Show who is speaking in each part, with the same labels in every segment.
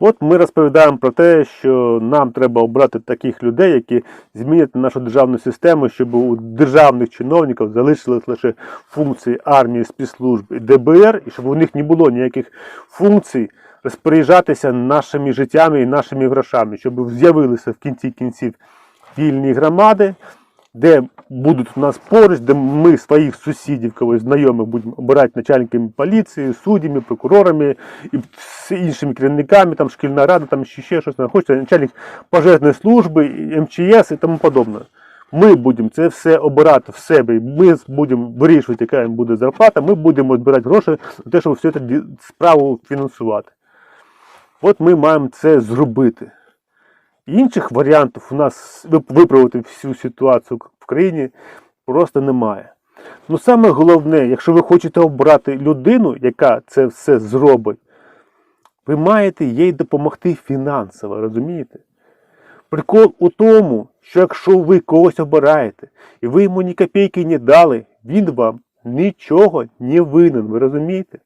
Speaker 1: От ми розповідаємо про те, що нам треба обрати таких людей, які змінять нашу державну систему, щоб у державних чиновників залишились лише функції армії, спецслужб і ДБР, і щоб у них не було ніяких функцій розпоряджатися нашими життями і нашими грошами, щоб з'явилися в кінці кінців вільні громади, де будуть у нас поруч, де ми своїх сусідів, когось знайомих будемо обирати начальниками поліції, суддями, прокурорами і іншими керівниками, там шкільна рада, там ще, щось, хочете начальник пожежної служби, МЧС і тому подобне. Ми будемо це все обирати в себе, ми будемо вирішувати, яка їм буде зарплата, ми будемо збирати гроші на те, щоб всю цю справу фінансувати. От ми маємо це зробити. Інших варіантів у нас виправити всю ситуацію в країні просто немає. Ну саме головне, якщо ви хочете обрати людину, яка це все зробить, ви маєте їй допомогти фінансово, розумієте? Прикол у тому, що якщо ви когось обираєте, і ви йому ні копійки не дали, він вам нічого не винен, ви розумієте?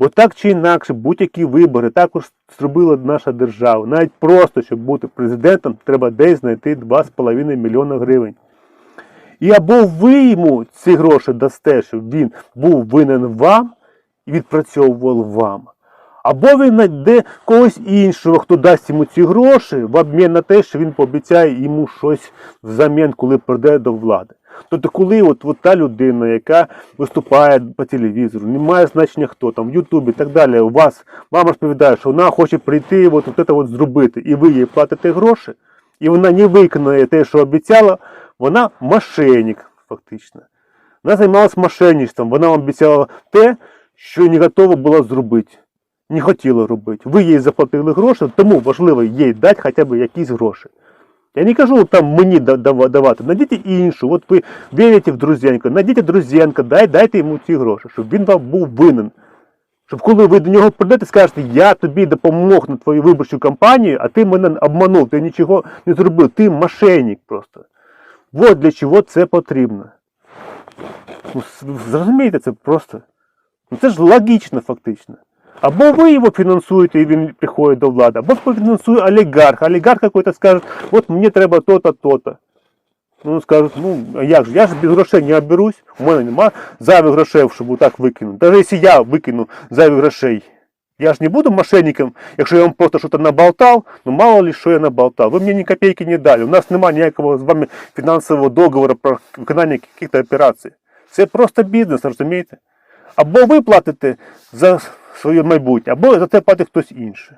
Speaker 1: Бо так чи інакше, будь-які вибори також зробила наша держава. Навіть просто, щоб бути президентом, треба десь знайти 2,5 мільйона гривень. І або ви йому ці гроші дасте, щоб він був винен вам і відпрацьовував вам. Або він знайде когось іншого, хто дасть йому ці гроші в обмін на те, що він пообіцяє йому щось взамін, коли прийде до влади. Тобто, коли от, от та людина, яка виступає по телевізору, не має значення хто там, в Ютубі і так далі, у вас вам розповідає, що вона хоче прийти от, от це от зробити, і ви їй платите гроші, і вона не виконує те, що обіцяла, вона мошенник, фактично. Вона займалася мошенництвом, вона обіцяла те, що не готова була зробити. Не хотіла робити. Ви їй заплатили гроші, тому важливо їй дати хоча б якісь гроші. Я не кажу там мені давати, найдіть іншу. От ви вірите в Друзенка, найдіть Друзенка, дай, дайте йому ці гроші, щоб він вам був винен. Щоб коли ви до нього прийдете, скажете, я тобі допомог на твою виборчу кампанію, а ти мене обманув, ти нічого не зробив, ти мошенник просто. От для чого це потрібно. Ну, зрозумієте, це просто. Ну це ж логічно фактично. Або ви його фінансуєте, і він приходить до влади, або фінансує олігарх. Олігарх якийсь скаже, от мені треба то-то, то-то. Ну, скажуть, ну, а як же, я ж без грошей не оберусь, у мене немає зайвих грошей, щоб так викинути. Навіть якщо я викину зайвих грошей, я ж не буду мошенником, якщо я вам просто щось наболтав, ну мало ли що я наболтав. Ви мені ні копійки не дали. У нас немає ніякого з вами фінансового договору про виконання якихось операцій. Це просто бізнес, розумієте? Або ви платите за своє майбутнє, або за це платить хтось інший.